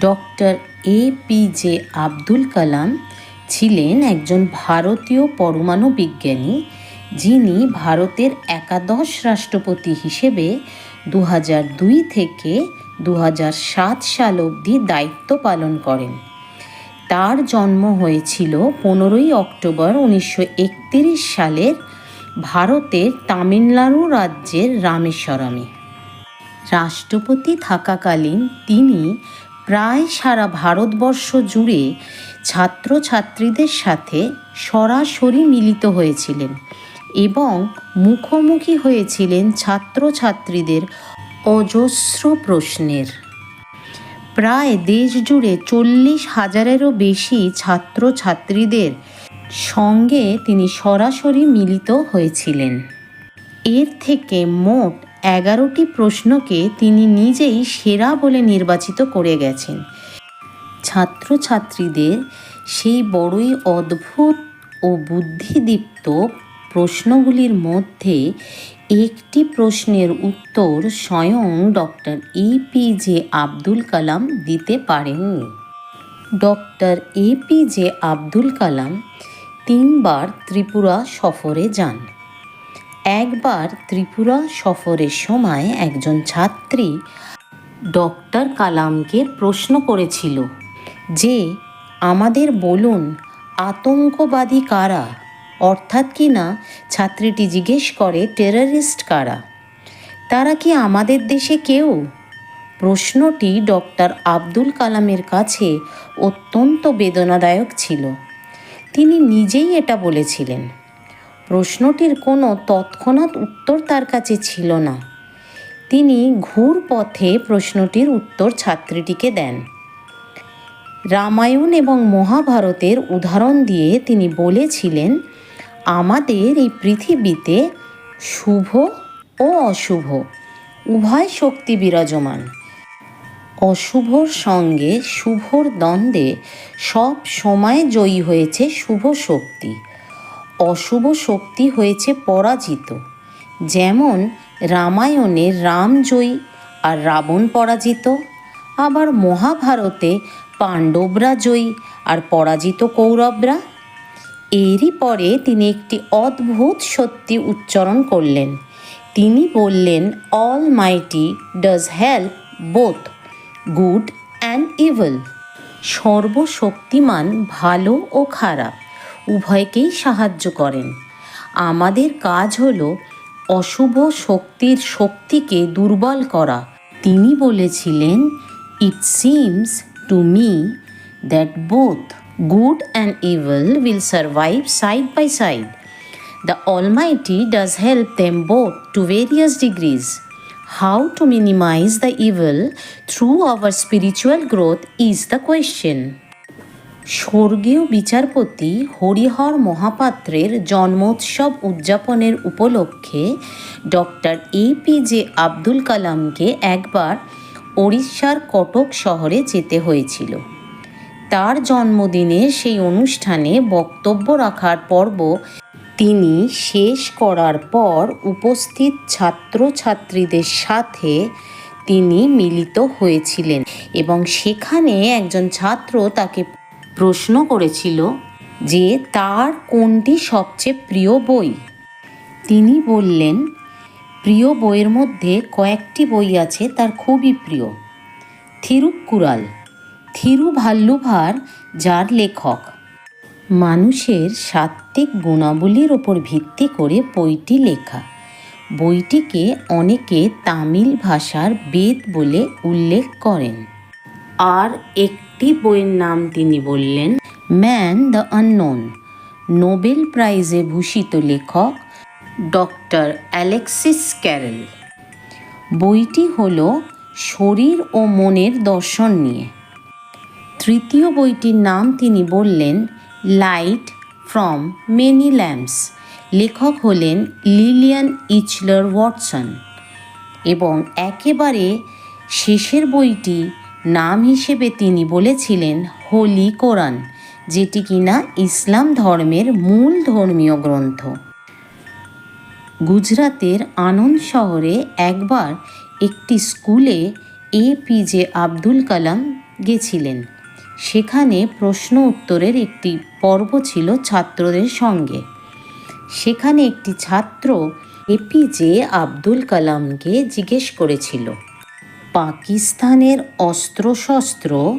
Doctor A P J Abdul Kalam ছিলেন একজন ভারতীয় পরমাণু বিজ্ঞানী যিনি ভারতের একাদশ রাষ্ট্রপতি হিসেবে দু দুই থেকে দু সাত সাল অবধি দায়িত্ব পালন করেন। তার জন্ম হয়েছিল পনেরোই অক্টোবর উনিশশো সালের ভারতের তামিলনাড়ু রাজ্যের রামেশ্বরমে। রাষ্ট্রপতি থাকাকালীন তিনি প্রায় সারা ভারতবর্ষ জুড়ে ছাত্রছাত্রীদের সাথে সরাসরি মিলিত হয়েছিলেন এবং মুখোমুখি হয়েছিলেন ছাত্রছাত্রীদের অজস্র প্রশ্নের। প্রায় দেশ জুড়ে চল্লিশ হাজারেরও বেশি ছাত্রছাত্রীদের সঙ্গে তিনি সরাসরি মিলিত হয়েছিলেন। এর থেকে মোট এগারোটি প্রশ্নকে তিনি নিজেই সেরা বলে নির্বাচিত করে গেছেন। ছাত্রছাত্রীদের সেই বড়ই অদ্ভুত ও বুদ্ধিদীপ্ত প্রশ্নগুলির মধ্যে একটি প্রশ্নের উত্তর স্বয়ং ডক্টর এপিজে আব্দুল কালাম দিতে পারেননি। ডক্টর এপিজে আব্দুল কালাম তিনবার ত্রিপুরা সফরে যান। একবার ত্রিপুরা সফরের সময় একজন ছাত্রী ডক্টর কালামকে প্রশ্ন করেছিল যে, আমাদের বলুন, আতঙ্কবাদী কারা? অর্থাৎ কি না? ছাত্রীটি জিজ্ঞেস করে, টেররিস্ট কারা? তারা কি আমাদের দেশে কেউ? প্রশ্নটি ডক্টর আব্দুল কালামের কাছে অত্যন্ত বেদনাদায়ক ছিল। তিনি নিজেই এটা বলেছিলেন। প্রশ্নটির কোনো তৎক্ষণাৎ উত্তর তার কাছে ছিল না। তিনি ঘুর পথে প্রশ্নটির উত্তর ছাত্রীটিকে দেন। রামায়ণ এবং মহাভারতের উদাহরণ দিয়ে তিনি বলেছিলেন, আমাদের এই পৃথিবীতে শুভ ও অশুভ, উভয় শক্তি বিরাজমান। অশুভর সঙ্গে শুভর দ্বন্দ্বে সব সময় জয়ী হয়েছে শুভ শক্তি। অশুভ শক্তি হয়েছে পরাজিত। যেমন রামায়ণে রাম জয়ী আর রাবণ পরাজিত, আবার মহাভারতে পাণ্ডবরা জয়ী আর পরাজিত কৌরবরা। এরই পরে তিনি একটি অদ্ভুত সত্যি উচ্চারণ করলেন। তিনি বললেন almighty does help both good and evil সর্বশক্তিমান ভালো ও খারাপ। উভয়কেই সাহায্য করেন। আমাদের কাজ হল অশুভ শক্তির শক্তিকে দুর্বল করা। তিনি বলেছিলেন it seems to me that both good and evil will survive side by side the almighty does help them both to various degrees how to minimize the evil through our spiritual growth is the question স্বর্গীয় বিচারপতি হরিহর মহাপাত্রের জন্মোৎসব উদযাপনের উপলক্ষে doctor APJ Abdul কালামকে একবার ওড়িশার কটক শহরে যেতে হয়েছিল। তার জন্মদিনে সেই অনুষ্ঠানে বক্তব্য রাখার পর্ব তিনি শেষ করার পর উপস্থিত ছাত্রছাত্রীদের সাথে তিনি মিলিত হয়েছিলেন এবং সেখানে একজন ছাত্র তাকে প্রশ্ন করেছিল যে তার কোনটি সবচেয়ে প্রিয় বই? তিনি বললেন, প্রিয় বইয়ের মধ্যে কয়েকটি বই আছে তার খুবই প্রিয়। থিরুক্কুরাল থিরুভাল্লুভার, যার লেখক। মানুষের সাত্ত্বিক গুণাবলীর ওপর ভিত্তি করে বইটি লেখা। বইটিকে অনেকে তামিল ভাষার বেদ বলে উল্লেখ করেন। আর একটি বইয়ের নাম তিনি বললেন, ম্যান দ্য আননোন নোবেল প্রাইজে ভূষিত লেখক ডক্টর অ্যালেক্সিস ক্যারেল। বইটি হল শরীর ও মনের দর্শন নিয়ে। তৃতীয় বইটির নাম তিনি বললেন, লাইট ফ্রম মেনি ল্যাম্পস লেখক হলেন লিলিয়ান ইচলার ওয়াটসন। এবং একেবারে শেষের বইটি নাম হিসেবে তিনি বলেছিলেন হোলি কোরআন যেটি কিনা ইসলাম ধর্মের মূল ধর্মীয় গ্রন্থ। গুজরাতের আনন্দ শহরে একবার একটি স্কুলে এপিজে আব্দুল কালাম গেছিলেন। সেখানে প্রশ্ন উত্তরের একটি পর্ব ছিল ছাত্রদের সঙ্গে। সেখানে একটি ছাত্র এপিজে আব্দুল কালামকে জিজ্ঞেস করেছিল। পাকিস্তানের অস্ত্রশস্ত্র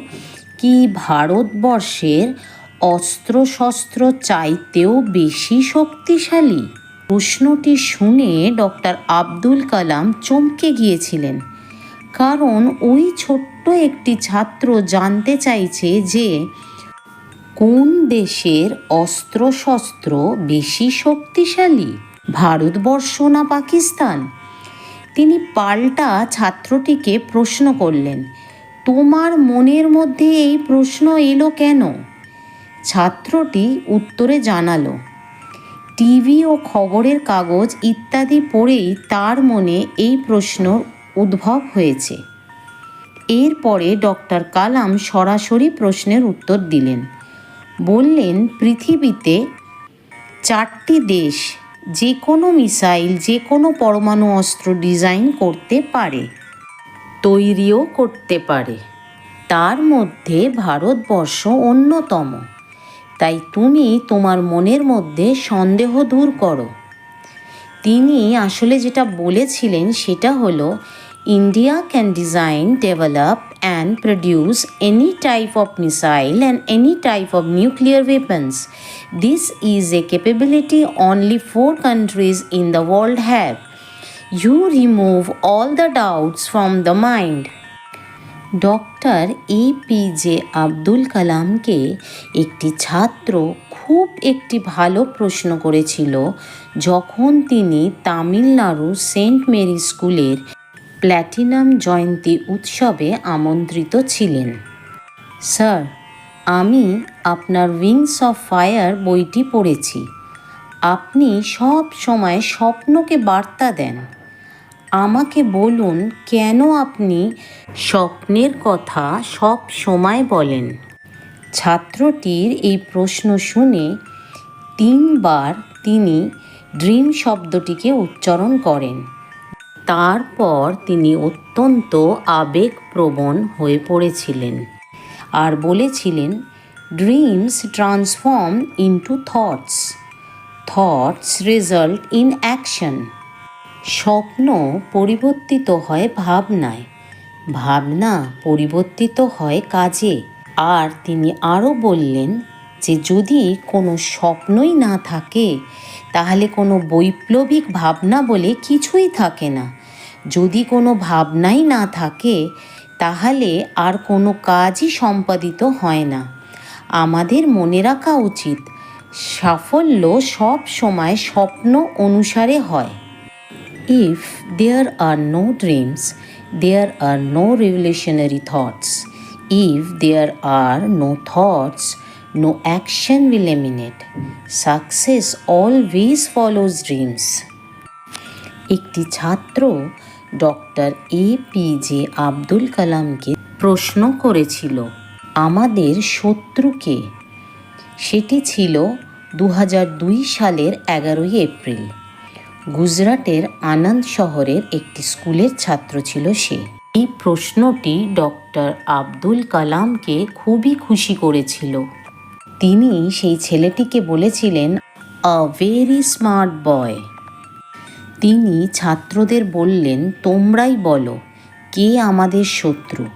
কি ভারতবর্ষের অস্ত্রশস্ত্র চাইতেও বেশি শক্তিশালী? প্রশ্নটি শুনে ডক্টর আব্দুল কালাম চমকে গিয়েছিলেন। কারণ ওই ছোট্ট একটি ছাত্র জানতে চাইছে যে, কোন দেশের অস্ত্রশস্ত্র বেশি শক্তিশালী? ভারতবর্ষ না পাকিস্তান? তিনি পাল্টা ছাত্রটিকে প্রশ্ন করলেন, তোমার মনের মধ্যে এই প্রশ্ন এলো কেন? ছাত্রটি উত্তরে জানালো, টিভি ও খবরের কাগজ ইত্যাদি পড়েই তার মনে এই প্রশ্ন উদ্ভব হয়েছে। এরপরে ডক্টর কালাম সরাসরি প্রশ্নের উত্তর দিলেন, বললেন, পৃথিবীতে চারটি দেশ যে কোনো মিসাইল যে কোনো পরমাণু অস্ত্র ডিজাইন করতে পারে, তৈরিও করতে পারে। তার মধ্যে ভারতবর্ষ অন্যতম। তাই তুমি তোমার মনের মধ্যে সন্দেহ দূর করো। তিনি আসলে যেটা বলেছিলেন সেটা হলো India can design develop and produce any type of missile and any type of nuclear weapons this is a capability only four countries in the world have you remove all the doubts from the mind doctor APJ Abdul কালামকে একটি ছাত্র খুব একটি ভালো প্রশ্ন করেছিল যখন তিনি Tamil Nadu Saint Mary স্কুলের প্ল্যাটিনাম জয়ন্তী উৎসবে আমন্ত্রিত ছিলেন। স্যার আমি আপনার উইংস অফ ফায়ার বইটি পড়েছি। আপনি সব সময় স্বপ্নকে বার্তা দেন। আমাকে বলুন, কেন আপনি স্বপ্নের কথা সব সময় বলেন? ছাত্রটির এই প্রশ্ন শুনে তিনবার তিনি ড্রিম শব্দটিকে উচ্চারণ করেন। তারপর তিনি অত্যন্ত আবেগপ্রবণ হয়ে পড়েছিলেন। আর বলেছিলেন dreams transform into thoughts thoughts result in action স্বপ্ন পরিবর্তিত হয় ভাবনায়। ভাবনা পরিবর্তিত হয় কাজে। আর তিনি আরও বললেন যে, যদি কোনো স্বপ্নই না থাকে, তাহলে কোনো বৈপ্লবিক ভাবনা বলে কিছুই থাকে না। যদি কোনো ভাবনাই না থাকে তাহলে আর কোনো কাজই সম্পাদিত হয় না। আমাদের মনে রাখা উচিত, সাফল্য সব সময় স্বপ্ন অনুসারে হয়। If there are no dreams there are no revolutionary thoughts if there are no thoughts no action will eminent success always follows dreams একটি ছাত্র doctor A P J Abdul কালামকে প্রশ্ন করেছিল, আমাদের শত্রুকে? সেটি ছিল দু হাজার দুই সালের এগারোই এপ্রিল। গুজরাটের আনন্দ শহরের একটি স্কুলের ছাত্র ছিল সে। এই প্রশ্নটি ডক্টর আব্দুল কালামকে খুবই খুশি করেছিল। তিনি সেই ছেলেটিকে বলেছিলেন, আ ভেরি স্মার্ট বয়। তিনি ছাত্রদের বললেন, তোমরাই বলো, কে আমাদের শত্রু?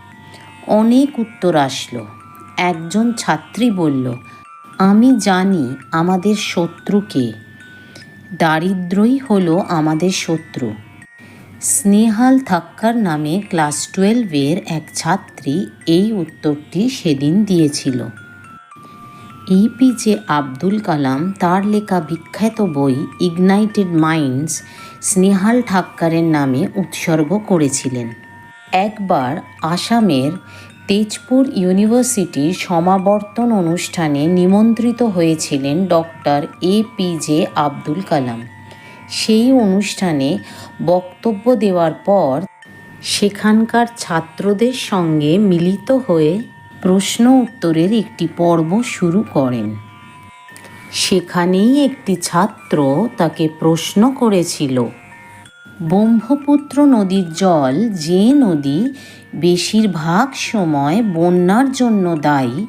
অনেক উত্তর আসলো। একজন ছাত্রী বলল, আমি জানি আমাদের শত্রু কে। দারিদ্রই হলো আমাদের শত্রু। স্নেহাল থাক্কার নামে ক্লাস টুয়েলভের এক ছাত্রী এই উত্তরটি সেদিন দিয়েছিল। এপিজে আব্দুল কালাম তার লেখা বিখ্যাত বই ইগনাইটেড মাইন্ডস স্নেহাল ঠাক্কারের নামে উৎসর্গ করেছিলেন। একবার আসামের তেজপুর ইউনিভার্সিটির সমাবর্তন অনুষ্ঠানে নিমন্ত্রিত হয়েছিলেন doctor A P J Abdul Kalam. সেই অনুষ্ঠানে বক্তব্য দেওয়ার পর সেখানকার ছাত্রদের সঙ্গে মিলিত হয়ে প্রশ্ন উত্তরের একটি পর্ব শুরু করেন। সেখানেই একটি ছাত্র তাকে প্রশ্ন করেছিল, ব্রহ্মপুত্র নদীর জল যে নদী বেশিরভাগ সময় বন্যার জন্য দায়ী,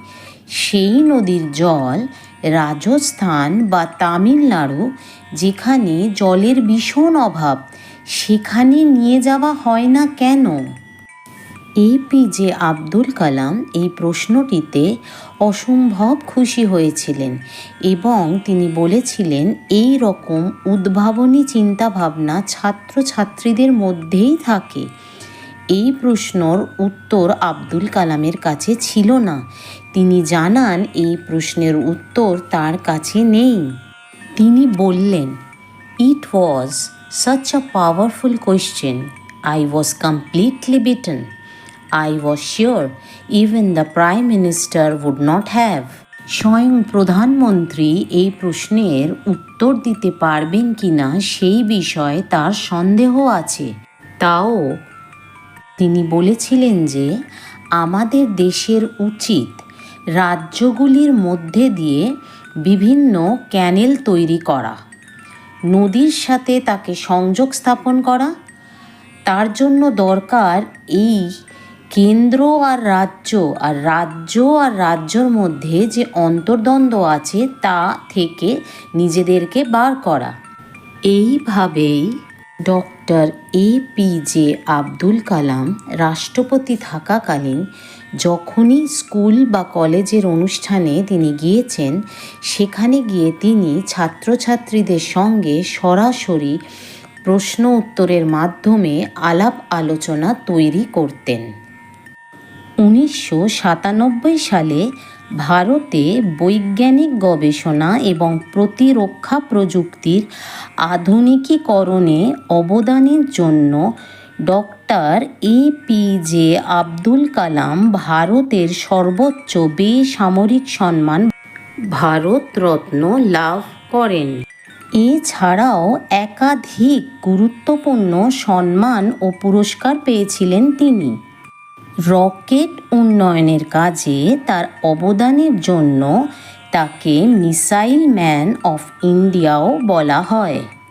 সেই নদীর জল রাজস্থান বা তামিলনাড়ু, যেখানে জলের ভীষণ অভাব, সেখানে নিয়ে যাওয়া হয় না কেন? এপিজে আব্দুল কালাম এই প্রশ্নটিতে অসম্ভব খুশি হয়েছিলেন এবং তিনি বলেছিলেন, এই রকম উদ্ভাবনী চিন্তাভাবনা ছাত্রছাত্রীদের মধ্যেই থাকে এই প্রশ্নর উত্তর আব্দুল কালামের কাছে ছিল না তিনি জানান, এই প্রশ্নের উত্তর তার কাছে নেই তিনি বললেন it was such a powerful question. I was completely bitten. I was sure even the Prime Minister would not have. স্বয়ং প্রধানমন্ত্রী এই প্রশ্নের উত্তর দিতে পারবেন কিনা সেই বিষয়ে তার সন্দেহ আছে। তাও তিনি বলেছিলেন যে আমাদের দেশের উচিত রাজ্যগুলির মধ্যে দিয়ে বিভিন্ন ক্যানেল তৈরি করা। নদীর সাথে তাকে সংযোগ স্থাপন করা। তার জন্য দরকার এই কেন্দ্র আর রাজ্য আর রাজ্য আর রাজ্যর মধ্যে যে অন্তর্দ্বন্দ্ব আছে তা থেকে নিজেদেরকে বার করা। এইভাবেই doctor A P J Abdul Kalam রাষ্ট্রপতি থাকাকালীন যখনই স্কুল বা কলেজের অনুষ্ঠানে তিনি গিয়েছেন, সেখানে গিয়ে তিনি ছাত্রছাত্রীদের সঙ্গে সরাসরি প্রশ্ন উত্তরের মাধ্যমে আলাপ আলোচনা তৈরি করতেন। উনিশশো সাতানব্বই সালে ভারতে বৈজ্ঞানিক গবেষণা এবং প্রতিরক্ষা প্রযুক্তির আধুনিকীকরণে অবদানের জন্য doctor A P J Abdul Kalam ভারতের সর্বোচ্চ বেসামরিক সম্মান ভারতরত্ন লাভ করেন। এছাড়াও একাধিক গুরুত্বপূর্ণ সম্মান ও পুরস্কার পেয়েছিলেন তিনি। রকেট উন্নয়নের কাজে তার অবদানের জন্য তাকে মিসাইল ম্যান অফ ইন্ডিয়াও বলা হয়।